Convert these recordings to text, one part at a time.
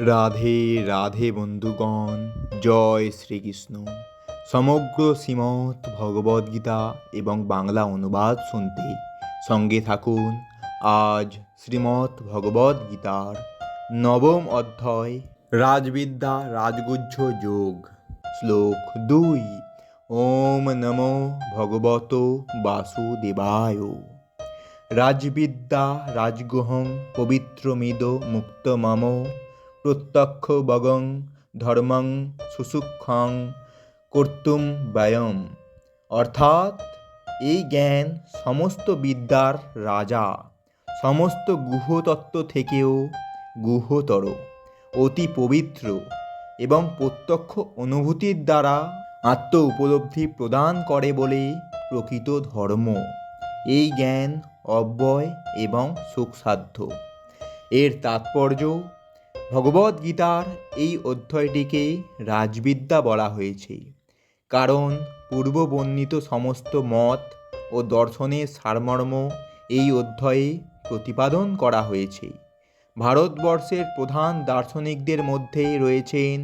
রাধে রাধে বন্ধুগণ, জয় শ্রীকৃষ্ণ। সমগ্র শ্রীমৎ ভগবদ্গীতা এবং বাংলা অনুবাদ শুনতে সঙ্গে থাকুন আজ শ্রীমৎ ভগবদ্গীতার নবম অধ্যায়, রাজবিদ্যা, রাজগুহ্য যোগ, শ্লোক দুই, ওম নমো ভগবত বাসুদেবায়। রাজবিদ্যা, রাজগুহং, পবিত্রমিদ মুক্তমম প্রত্যক্ষ বগং ধর্মং সুসুক্ষং কর্তুম ব্যয়ম। অর্থাৎ এই জ্ঞান সমস্ত বিদ্যার রাজা, সমস্ত গুহতত্ত্ব থেকেও গুহতর, অতি পবিত্র এবং প্রত্যক্ষ অনুভূতির দ্বারা আত্ম উপলব্ধি প্রদান করে বলে প্রকৃত ধর্ম। এই জ্ঞান অব্যয় এবং সুখসাধ্য এর তাৎপর্য ভগবদ্গীতার এই অধ্যায়টিকে রাজবিদ্যা বলা হয়েছে। কারণ পূর্ব বর্ণিত সমস্ত মত ও দর্শনের সারমর্ম এই অধ্যায়ে প্রতিপাদন করা হয়েছে। ভারতবর্ষের প্রধান দার্শনিকদের মধ্যে রয়েছেন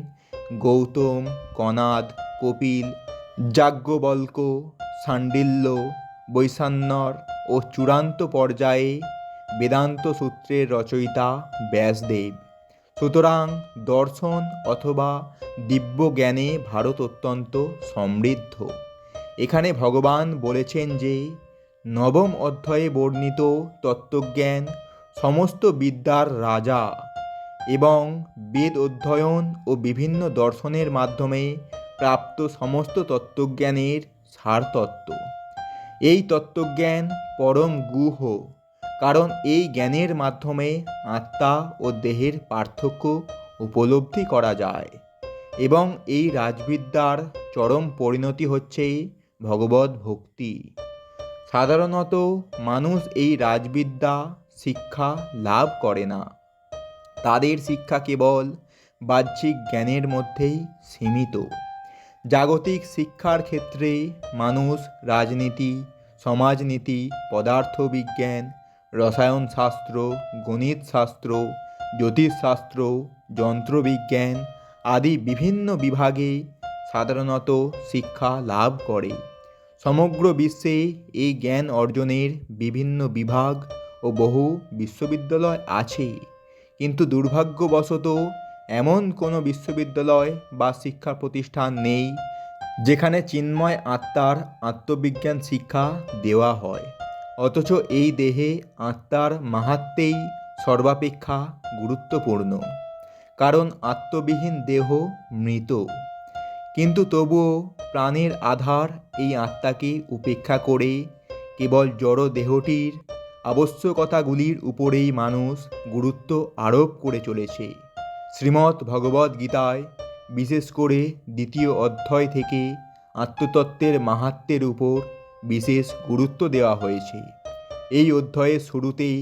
গৌতম, কনাদ, কপিল, যাজ্ঞবল্ক, সান্ডিল্য বৈষান্যর ও চূড়ান্ত পর্যায়ে বেদান্ত সূত্রের রচয়িতা ব্যাসদেব। সুতরাং দর্শন অথবা দিব্য জ্ঞানে ভারত অত্যন্ত সমৃদ্ধ। এখানে ভগবান বলেছেন যে, নবম অধ্যায়ে বর্ণিত তত্ত্বজ্ঞান সমস্ত বিদ্যার রাজা এবং বেদ অধ্যয়ন ও বিভিন্ন দর্শনের মাধ্যমে প্রাপ্ত সমস্ত তত্ত্বজ্ঞানের সারতত্ত্ব। এই তত্ত্বজ্ঞান পরম গুহ। কারণ এই জ্ঞানের মাধ্যমে আত্মা ও দেহের পার্থক্য উপলব্ধি করা যায়। এবং এই রাজবিদ্যার চরম পরিণতি হচ্ছে ভগবত ভক্তি। সাধারণত মানুষ এই রাজবিদ্যা শিক্ষা লাভ করে না। তাদের শিক্ষা কেবল বাহ্যিক জ্ঞানের মধ্যেই সীমিত। জাগতিক শিক্ষার ক্ষেত্রে মানুষ রাজনীতি, সমাজনীতি, পদার্থবিজ্ঞান রসায়নশাস্ত্র, গণিতশাস্ত্র, জ্যোতিষশাস্ত্র, যন্ত্রবিজ্ঞান আদি বিভিন্ন বিভাগে সাধারণত শিক্ষা লাভ করে। সমগ্র বিশ্বে এই জ্ঞান অর্জনের বিভিন্ন বিভাগ ও বহু বিশ্ববিদ্যালয় আছে। কিন্তু দুর্ভাগ্যবশত এমন কোনো বিশ্ববিদ্যালয় বা শিক্ষা প্রতিষ্ঠান নেই, যেখানে চিন্ময় আত্মার আত্মবিজ্ঞান শিক্ষা দেওয়া হয়। অথচ এই দেহে আত্মার মাহাত্মেই সর্বাপেক্ষা গুরুত্বপূর্ণ। কারণ আত্মবিহীন দেহ মৃত। কিন্তু তবুও প্রাণের আধার এই আত্মাকে উপেক্ষা করে কেবল জড় দেহটির আবশ্যকতাগুলির উপরেই মানুষ গুরুত্ব আরোপ করে চলেছে। শ্রীমদ্ ভগবদ্গীতায় বিশেষ করে দ্বিতীয় অধ্যায় থেকে আত্মতত্ত্বের মাহাত্মের উপর বিশেষ গুরুত্ব দেওয়া হয়েছে। এই অধ্যায়ের শুরুতেই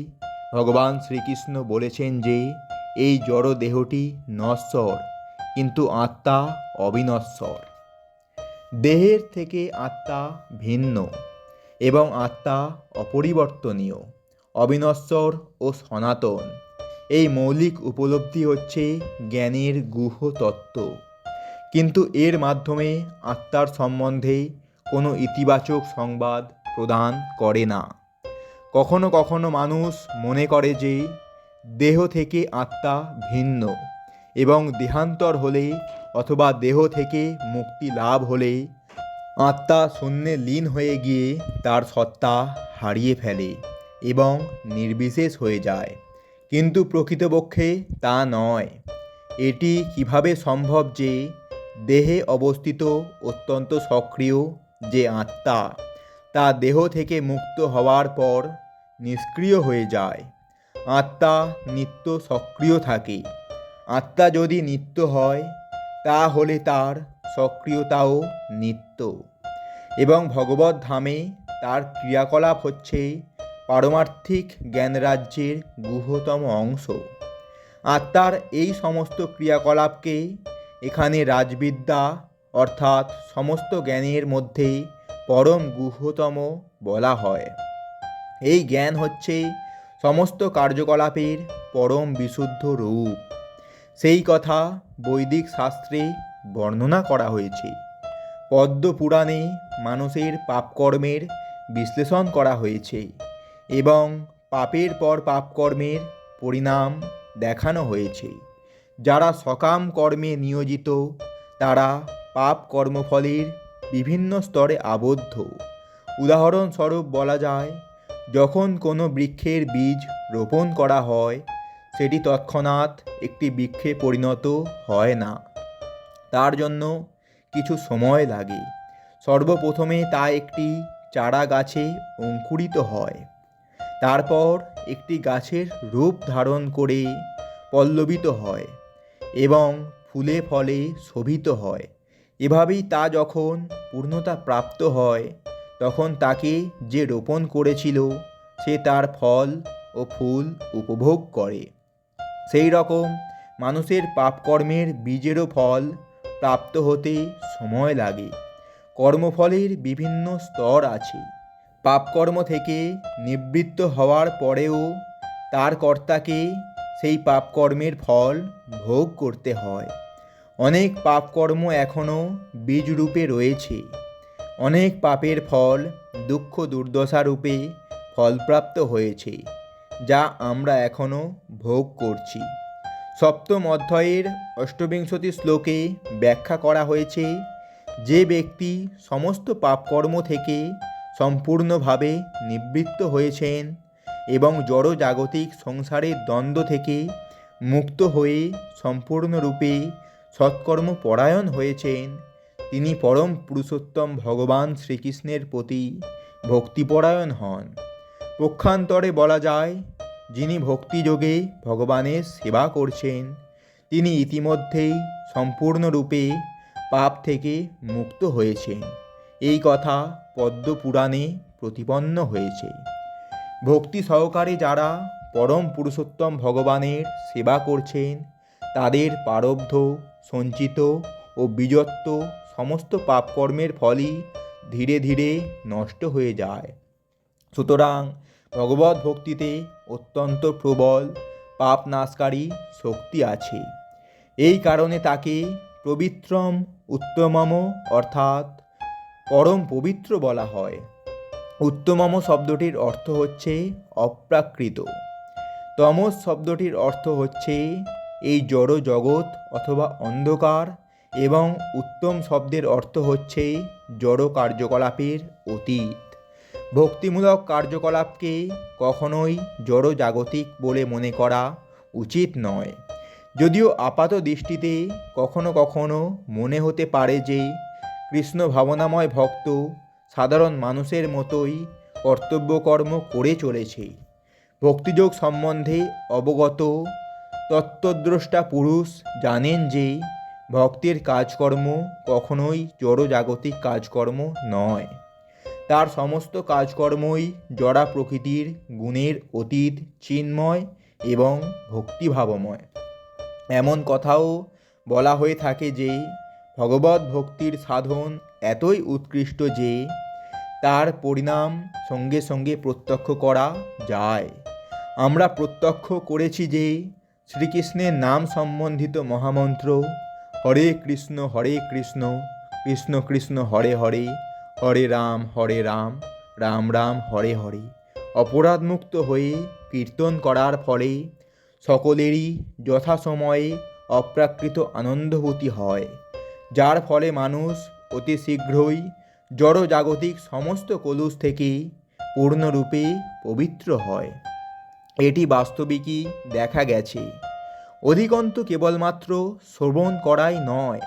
ভগবান শ্রীকৃষ্ণ বলেছেন যে, এই জড় দেহটি নশ্বর, কিন্তু আত্মা অবিনশ্বর। দেহের থেকে আত্মা ভিন্ন এবং আত্মা অপরিবর্তনীয়, অবিনশ্বর ও সনাতন। এই মৌলিক উপলব্ধি হচ্ছে জ্ঞানের গুহ তত্ত্ব কিন্তু এর মাধ্যমে আত্মার সম্বন্ধে কোনো ইতিবাচক সংবাদ প্রদান করে না। কখনো কখনো মানুষ মনে করে যে, দেহ থেকে আত্মা ভিন্ন এবং দেহান্তর হলে অথবা দেহ থেকে মুক্তি লাভ হলে আত্মা শূন্যে লীন হয়ে গিয়ে তার সত্তা হারিয়ে ফেলে এবং নির্বিশেষ হয়ে যায়। কিন্তু প্রকৃতপক্ষে তা নয়। এটি কীভাবে সম্ভব যে, দেহে অবস্থিত অত্যন্ত সক্রিয় যে আত্মা, তা দেহ থেকে মুক্ত হওয়ার পর নিষ্ক্রিয় হয়ে যায়। আত্মা নিত্য সক্রিয় থাকে। আত্মা যদি নিত্য হয়, তাহলে তার সক্রিয়তাও নিত্য। এবং ভগবত ধামে তার ক্রিয়াকলাপ হচ্ছে পারমার্থিক জ্ঞানরাজ্যের গুহতম অংশ। আত্মার এই সমস্ত ক্রিয়াকলাপকে এখানে রাজবিদ্যা অর্থাৎ সমস্ত জ্ঞানের মধ্যেই পরম গুহতম বলা হয়। এই জ্ঞান হচ্ছে সমস্ত কার্যকলাপের পরম বিশুদ্ধ রূপ। সেই কথা বৈদিক শাস্ত্রে বর্ণনা করা হয়েছে। পদ্ম পুরাণে মানুষের পাপকর্মের বিশ্লেষণ করা হয়েছে এবং পাপের পর পাপকর্মের পরিণাম দেখানো হয়েছে। যারা সকাম কর্মে নিয়োজিত, তারা পাপ কর্মফলের বিভিন্ন স্তরে আবদ্ধ। উদাহরণস্বরূপ বলা যায়, যখন কোনো বৃক্ষের বীজ রোপণ করা হয়, সেটি তৎক্ষণাৎ একটি বৃক্ষে পরিণত হয় না। তার জন্য কিছু সময় লাগে। সর্বপ্রথমে তা একটি চারা গাছে অঙ্কুরিত হয়। তারপর একটি গাছের রূপ ধারণ করে পল্লবিত হয় এবং ফুলে ফলে শোভিত হয়। এভাবেই তা যখন পূর্ণতা প্রাপ্ত হয়, তখন তাকে যে রোপণ করেছিল, সে তার ফল ও ফুল উপভোগ করে। সেই রকম মানুষের পাপকর্মের বীজেরও ফল প্রাপ্ত হতে সময় লাগে। কর্মফলের বিভিন্ন স্তর আছে। পাপকর্ম থেকে নিবৃত্ত হওয়ার পরেও তার কর্তাকে সেই পাপকর্মের ফল ভোগ করতে হয়। অনেক পাপকর্ম এখনও বীজরূপে রয়েছে। অনেক পাপের ফল দুঃখ দুর্দশারূপে ফলপ্রাপ্ত হয়েছে, যা আমরা এখনও ভোগ করছি। সপ্তম অধ্যায়ের অষ্টবিংশতি শ্লোকে ব্যাখ্যা করা হয়েছে, যে ব্যক্তি সমস্ত পাপকর্ম থেকে সম্পূর্ণভাবে নিবৃত্ত হয়েছেন এবং জড় জাগতিক সংসারের দ্বন্দ্ব থেকে মুক্ত হয়ে সম্পূর্ণরূপে সৎকর্ম পরায়ণ হয়েছেন। তিনি পরম পুরুষোত্তম ভগবান শ্রীকৃষ্ণের প্রতি ভক্তিপরায়ণ হন। পক্ষান্তরে বলা যায়, যিনি ভক্তিযোগে ভগবানের সেবা করছেন, তিনি ইতিমধ্যেই সম্পূর্ণরূপে পাপ থেকে মুক্ত হয়েছেন। এই কথা পদ্ম পুরাণে প্রতিপন্ন হয়েছে। ভক্তি সহকারে যারা পরম পুরুষোত্তম ভগবানের সেবা করছেন, তাদের প্রারব্ধ সঞ্চিত ও বীজত্ব সমস্ত পাপকর্মের ফলই ধীরে ধীরে নষ্ট হয়ে যায়। সুতরাং ভগবত ভক্তিতে অত্যন্ত প্রবল পাপ নাশকারী শক্তি আছে। এই কারণে তাকে পবিত্রম উত্তমম অর্থাৎ পরম পবিত্র বলা হয়। উত্তমম শব্দটির অর্থ হচ্ছে অপ্রাকৃত। তমস শব্দটির অর্থ হচ্ছে এই জড় জগৎ অথবা অন্ধকার এবং উত্তম শব্দের অর্থ হচ্ছে জড় কার্যকলাপের অতীত। ভক্তিমূলক কার্যকলাপকে কখনোই জড় জাগতিক বলে মনে করা উচিত নয়। যদিও আপাত দৃষ্টিতে কখনো কখনো মনে হতে পারে যে কৃষ্ণ ভাবনাময় ভক্ত সাধারণ মানুষের মতোই কর্তব্যকর্ম করে চলেছে। ভক্তিযোগ সম্বন্ধে অবগত তত্ত্বদ্রষ্টা পুরুষ জানেন যে ভক্তের কাজকর্ম কখনোই জড়জাগতিক কাজকর্ম নয়। তার সমস্ত কাজকর্মই জড়া প্রকৃতির গুণের অতীত চিন্ময় এবং ভক্তিভাবময়। এমন কথাও বলা হয়ে থাকে যে ভগবত ভক্তির সাধন এতই উৎকৃষ্ট যে তার পরিণাম সঙ্গে সঙ্গে প্রত্যক্ষ করা যায়। আমরা প্রত্যক্ষ করেছি যে শ্রীকৃষ্ণের নাম সম্বন্ধিত মহামন্ত্র, হরে কৃষ্ণ হরে কৃষ্ণ কৃষ্ণ কৃষ্ণ, হরে হরে হরে রাম হরে রাম রাম রাম, হরে হরে, অপরাধমুক্ত হয়ে কীর্তন করার ফলে সকলেরই যথাসময়ে অপ্রাকৃত আনন্দভূতি হয়, যার ফলে মানুষ অতি শীঘ্রই জড়জাগতিক সমস্ত কলুষ থেকে পূর্ণরূপে পবিত্র হয়। এটি বাস্তবিকই দেখা গেছে। অধিকন্তু কেবলমাত্র শ্রবণ করাই নয়,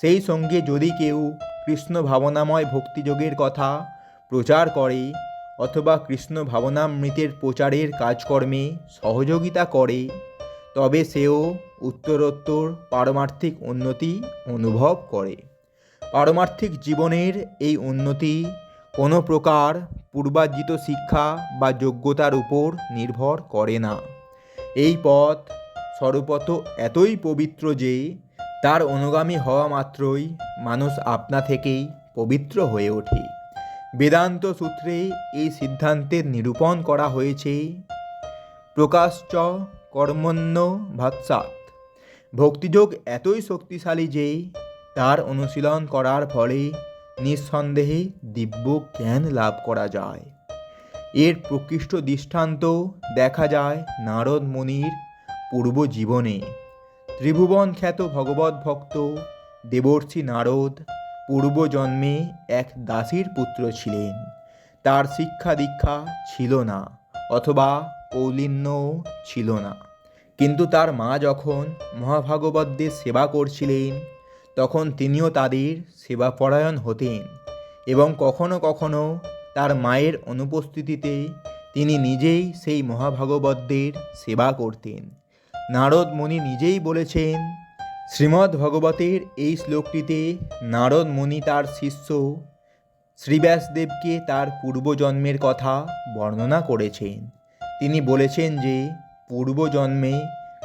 সেই সঙ্গে যদি কেউ কৃষ্ণ ভাবনাময় ভক্তিযোগের কথা প্রচার করে অথবা কৃষ্ণ ভাবনামৃতের প্রচারের কাজকর্মে সহযোগিতা করে, তবে সেও উত্তরোত্তর পারমার্থিক উন্নতি অনুভব করে। পারমার্থিক জীবনের এই উন্নতি কোনো প্রকার পূর্বার্জিত শিক্ষা বা যোগ্যতার উপর নির্ভর করে না। এই পথ সর্বত এতই পবিত্র যে তার অনুগামী হওয়া মাত্রই মানুষ আপনা থেকেই পবিত্র হয়ে ওঠে। বেদান্ত সূত্রে এই সিদ্ধান্তের নিরূপণ করা হয়েছে, প্রকাশ্চ কর্মণ্য ভাৎসাৎ। ভক্তিযোগ এতই শক্তিশালী যে তার অনুশীলন করার ফলে নিঃসন্দেহে দিব্য জ্ঞান লাভ করা যায়। এর প্রকৃষ্ট দৃষ্টান্ত দেখা যায় নারদ মুনির পূর্ব জীবনে। ত্রিভুবন খ্যাত ভগবত ভক্ত দেবর্ষি নারদ পূর্বজন্মে এক দাসীর পুত্র ছিলেন। তার শিক্ষা দীক্ষা ছিল না অথবা কৌলিন্যও ছিল না। কিন্তু তার মা যখন মহাভাগবতদের সেবা করছিলেন তখন তিনিও তাদের সেবাপরায়ণ হতেন এবং কখনো কখনো তার মায়ের অনুপস্থিতিতে তিনি নিজেই সেই মহাভাগবতদের সেবা করতেন। নারদ মুনি নিজেই বলেছেন, শ্রীমদ্ ভগবতের এই শ্লোকটিতে নারদ মুনি তার শিষ্য শ্রীব্যাসদেবকে তার পূর্বজন্মের কথা বর্ণনা করেছেন। তিনি বলেছেন যে, পূর্বজন্মে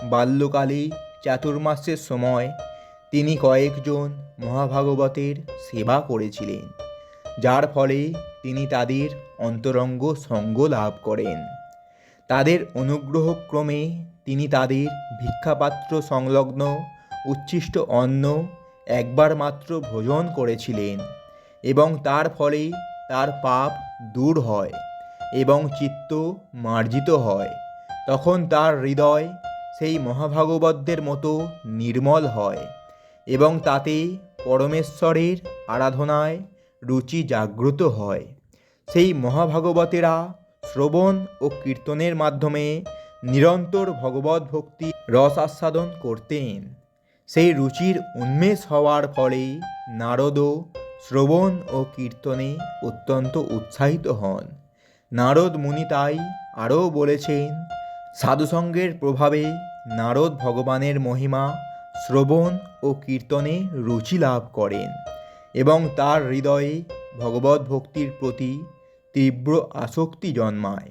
বাল্যকালে চাতুর্মাসের সময় তিনি কয়েকজন মহাভাগবতের সেবা করেছিলেন, যার ফলে তিনি তাদের অন্তরঙ্গ সঙ্গ লাভ করেন। তাদের অনুগ্রহক্রমে তিনি তাদের ভিক্ষাপাত্র সংলগ্ন উচ্ছিষ্ট অন্ন একবার মাত্র ভোজন করেছিলেন এবং তার ফলে তার পাপ দূর হয় এবং চিত্ত মার্জিত হয়। তখন তার হৃদয় সেই মহাভাগবতদের মতো নির্মল হয়। এবং তাতে পরমেশ্বরের আরাধনায় রুচি জাগ্রত হয়। সেই মহাভাগবতেরা শ্রবণ ও কীর্তনের মাধ্যমে নিরন্তর ভগবত ভক্তি রস আস্বাদন করতেন। সেই রুচির উন্মেষ হওয়ার ফলে নারদও শ্রবণ ও কীর্তনে অত্যন্ত উৎসাহিত হন। নারদ মুনি তাই আরও বলেছেন, সাধুসঙ্গের প্রভাবে নারদ ভগবানের মহিমা শ্রবণ ও কীর্তনে রুচি লাভ করেন এবং তার হৃদয়ে ভগবত ভক্তির প্রতি তীব্র আসক্তি জন্মায়।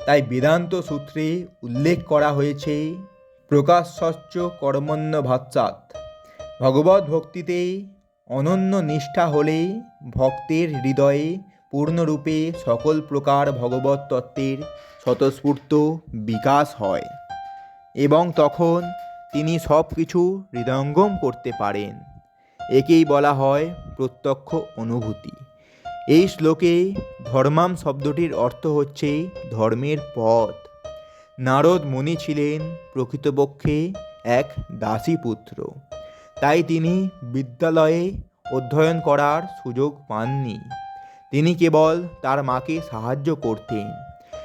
তাই বেদান্ত সূত্রে উল্লেখ করা হয়েছে প্রকাশস্য কর্মণ্য ভাচ্চাত ভগবত ভক্তিতে অনন্য নিষ্ঠা হলে ভক্তের হৃদয়ে পূর্ণরূপে সকল প্রকার ভগবত তত্ত্বের স্বতঃস্ফূর্ত বিকাশ হয় এবং তখন তিনি সব কিছু হৃদয়ঙ্গম করতে পারেন। একেই বলা হয় প্রত্যক্ষ অনুভূতি। এই শ্লোকে ধর্মাম শব্দটির অর্থ হচ্ছে ধর্মের পথ। নারদ মুনি ছিলেন প্রকৃতপক্ষে এক দাসীপুত্র তাই তিনি বিদ্যালয়ে অধ্যয়ন করার সুযোগ পাননি। তিনি কেবল তার মাকে সাহায্য করতেন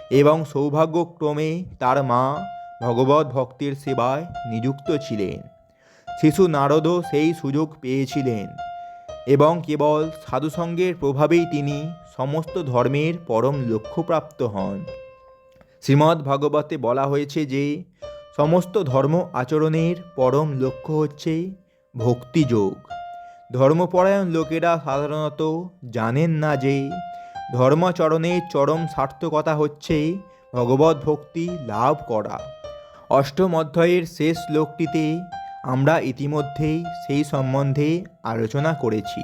এবং সৌভাগ্যক্রমে তার মা ভগবত ভক্তির সেবায় নিযুক্ত ছিলেন। শিশু নারদও সেই সুযোগ পেয়েছিলেন এবং কেবল সাধুসঙ্গের প্রভাবেই তিনি সমস্ত ধর্মের পরম লক্ষ্যপ্রাপ্ত হন। শ্রীমদ্ ভাগবতে বলা হয়েছে যে, সমস্ত ধর্ম আচরণের পরম লক্ষ্য হচ্ছে ভক্তিযোগ। ধর্মপরায়ণ লোকেরা সাধারণত জানেন না যে, ধর্মাচরণের চরম সার্থকতা হচ্ছে ভগবত ভক্তি লাভ করা। অষ্টম অধ্যায়ের শেষ শ্লোকটিতে আমরা ইতিমধ্যেই সেই সম্বন্ধে আলোচনা করেছি।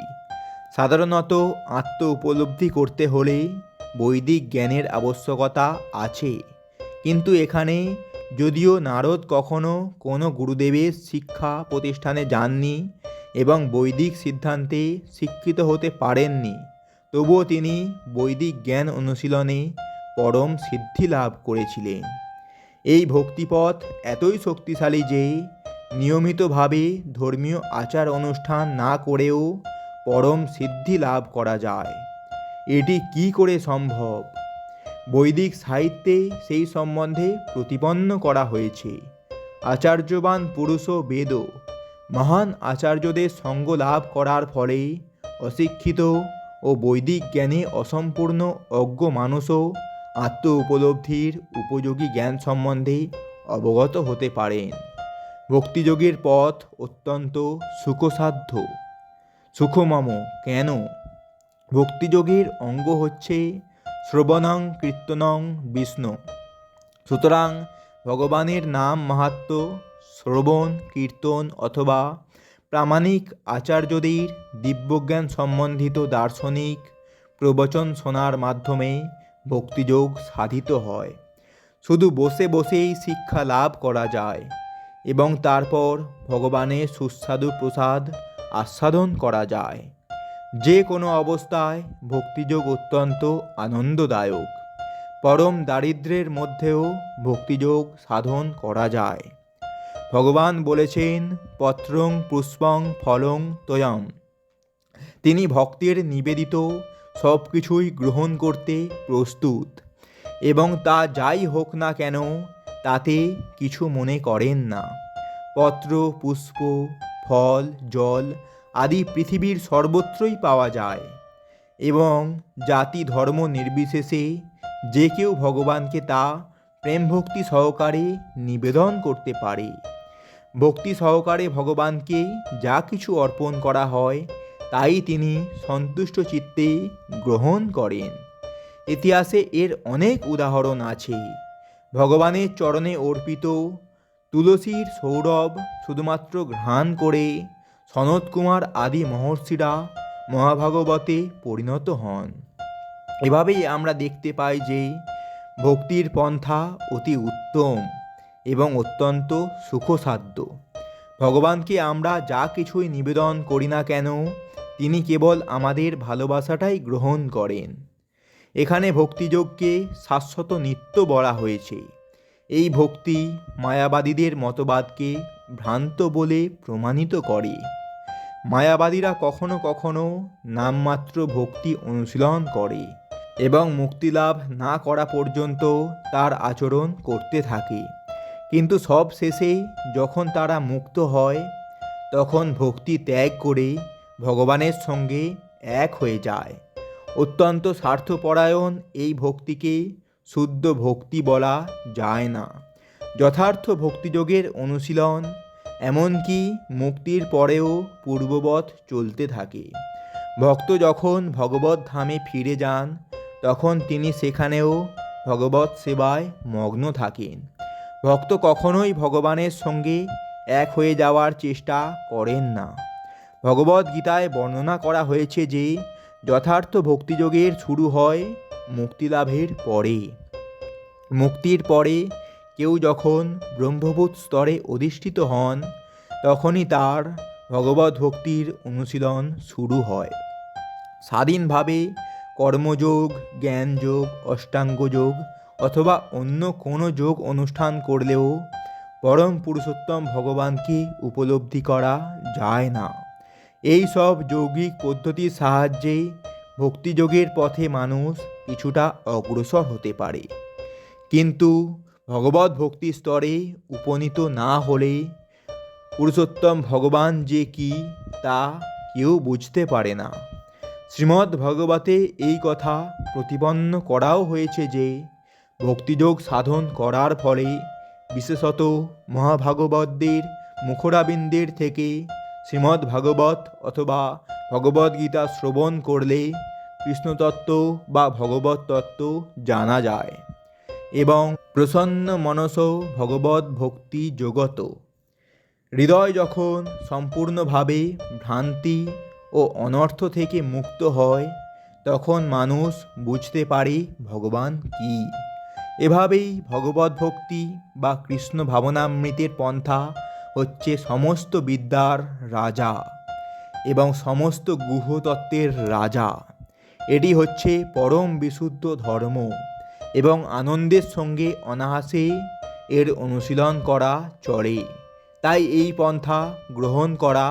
সাধারণত আত্ম উপলব্ধি করতে হলে বৈদিক জ্ঞানের আবশ্যকতা আছে। কিন্তু এখানে যদিও নারদ কখনো কোনো গুরুদেবের শিক্ষা প্রতিষ্ঠানে যাননি এবং বৈদিক সিদ্ধান্তে শিক্ষিত হতে পারেননি, তবুও তিনি বৈদিক জ্ঞান অনুশীলনে পরম সিদ্ধি লাভ করেছিলেন। এই ভক্তিপথ এতই শক্তিশালী যে নিয়মিতভাবে ধর্মীয় আচার অনুষ্ঠান না করেও পরম সিদ্ধি লাভ করা যায়। এটি কি করে সম্ভব? বৈদিক সাহিত্যে সেই সম্বন্ধে প্রতিপন্ন করা হয়েছে। আচার্যবান পুরুষ বেদ মহান আচার্যদের সঙ্গ লাভ করার ফলে অশিক্ষিত ও বৈদিক জ্ঞানে অসম্পূর্ণ অজ্ঞ মানুষও আত্ম উপলব্ধির উপযোগী জ্ঞান সম্বন্ধে অবগত হতে পারেন। ভক্তিযোগের পথ অত্যন্ত সুখসাধ্য। সুখমম, কেন? ভক্তিযোগের অঙ্গ হচ্ছে শ্রবণং কীর্তনং বিষ্ণু। সুতরাং ভগবানের নাম মাহাত্ম শ্রবণ, কীর্তন অথবা প্রামাণিক আচার্যদের দিব্যজ্ঞান সম্বন্ধিত দার্শনিক প্রবচন শোনার মাধ্যমে ভক্তিযোগ সাধিত হয়। শুধু বসে বসেই শিক্ষা লাভ করা যায় এবং তারপর ভগবানের সুস্বাদু প্রসাদ আস্বাদন করা যায়। যে কোনো অবস্থায় ভক্তিযোগ অত্যন্ত আনন্দদায়ক। পরম দারিদ্র্যের মধ্যেও ভক্তিযোগ সাধন করা যায়। ভগবান বলেছেন, পত্রং পুষ্পং ফলং তয়ম তিনি ভক্তের নিবেদিত সব কিছুই গ্রহণ করতে প্রস্তুত। এবং তা যাই হোক না কেন, তাতে কিছু মনে করেন না। পত্র, পুষ্প, ফল, জল আদি পৃথিবীর সর্বত্রই পাওয়া যায়। এবং জাতি ধর্ম নির্বিশেষে যে কেউ ভগবানকে তা প্রেম ভক্তি সহকারে নিবেদন করতে পারে। ভক্তি সহকারে ভগবানকে যা কিছু অর্পণ করা হয় তাই তিনি সন্তুষ্ট চিত্তে গ্রহণ করেন। ইতিহাসে এর অনেক উদাহরণ আছে। ভগবানের চরণে অর্পিত তুলসীর সৌরভ শুধুমাত্র ঘ্রাণ করে সনৎ কুমার আদি মহর্ষিরা মহাভাগবতে পরিণত হন। এভাবেই আমরা দেখতে পাই যে ভক্তির পন্থা অতি উত্তম এবং অত্যন্ত সুখসাধ্য। ভগবানকে আমরা যা কিছুই নিবেদন করি না কেন তিনি কেবল আমাদের ভালোবাসাটাই গ্রহণ করেন। এখানে ভক্তিযোগকে শাশ্বত নিত্য বলা হয়েছে। এই ভক্তি মায়াবাদীদের মতবাদকে ভ্রান্ত বলে প্রমাণিত করে। মায়াবাদীরা কখনো কখনো নামমাত্র ভক্তি অনুশীলন করে এবং মুক্তিলাভ না করা পর্যন্ত তার আচরণ করতে থাকে। কিন্তু সব শেষে যখন তারা মুক্ত হয়, তখন ভক্তি ত্যাগ করে ভগবানের সঙ্গে এক হয়ে যায়। অত্যন্ত স্বার্থপরায়ণ এই ভক্তিকে শুদ্ধ ভক্তি বলা যায় না। যথার্থ ভক্তিযোগের অনুশীলন, এমনকি মুক্তির পরেও পূর্ববৎ চলতে থাকে। ভক্ত যখন ভগবত ধামে ফিরে যান, তখন তিনি সেখানেও ভগবত সেবায় মগ্ন থাকেন। ভক্ত কখনোই ভগবানের সঙ্গে এক হয়ে যাওয়ার চেষ্টা করেন না। ভগবদ গীতায় বর্ণনা করা হয়েছে যে, যথার্থ ভক্তিযোগের শুরু হয় মুক্তিলাভের পরে। মুক্তির পরে কেউ যখন ব্রহ্মভূত স্তরে অধিষ্ঠিত হন, তখনই তার ভগবত ভক্তির অনুশীলন শুরু হয়। স্বাধীনভাবে কর্মযোগ, জ্ঞানযোগ অষ্টাঙ্গ যোগ অথবা অন্য কোনো যোগ অনুষ্ঠান করলেও পরম পুরুষোত্তম ভগবানকে উপলব্ধি করা যায় না। এই সব যৌগিক পদ্ধতির সাহায্যে ভক্তিযোগের পথে মানুষ কিছুটা অগ্রসর হতে পারে। কিন্তু ভগবত ভক্তি স্তরে উপনীত না হলে পুরুষোত্তম ভগবান যে কি তা কেউ বুঝতে পারে না। শ্রীমদ্ ভগবতে এই কথা প্রতিপন্ন করাও হয়েছে যে, ভক্তিযোগ সাধন করার ফলে বিশেষত মহাভাগবতদের মুখরাবিন্দের থেকে শ্রীমদ্ ভাগবত অথবা ভগবদ্গীতা শ্রবণ করলে কৃষ্ণতত্ত্ব বা ভগবত তত্ত্ব জানা যায় এবং প্রসন্ন মনস ভগবত ভক্তি জগত। হৃদয় যখন সম্পূর্ণভাবে ভ্রান্তি ও অনর্থ থেকে মুক্ত হয়, তখন মানুষ বুঝতে পারে ভগবান কী। এভাবেই ভগবত ভক্তি বা কৃষ্ণ ভাবনামৃতের পন্থা হচ্ছে সমস্ত বিদ্যার রাজা এবং সমস্ত গুহতত্ত্বের রাজা। এটি হচ্ছে পরম বিশুদ্ধ ধর্ম এবং আনন্দের সঙ্গে অনায়াসে এর অনুশীলন করা চলে। তাই এই পন্থা গ্রহণ করা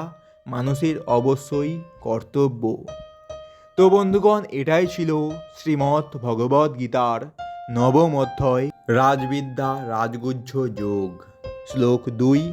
মানুষের অবশ্যই কর্তব্য। তো বন্ধুগণ, এটাই ছিল শ্রীমৎ ভগবদ গীতার নবম অধ্যায়, রাজবিদ্যা রাজগুহ্য যোগ। শ্লোক দুই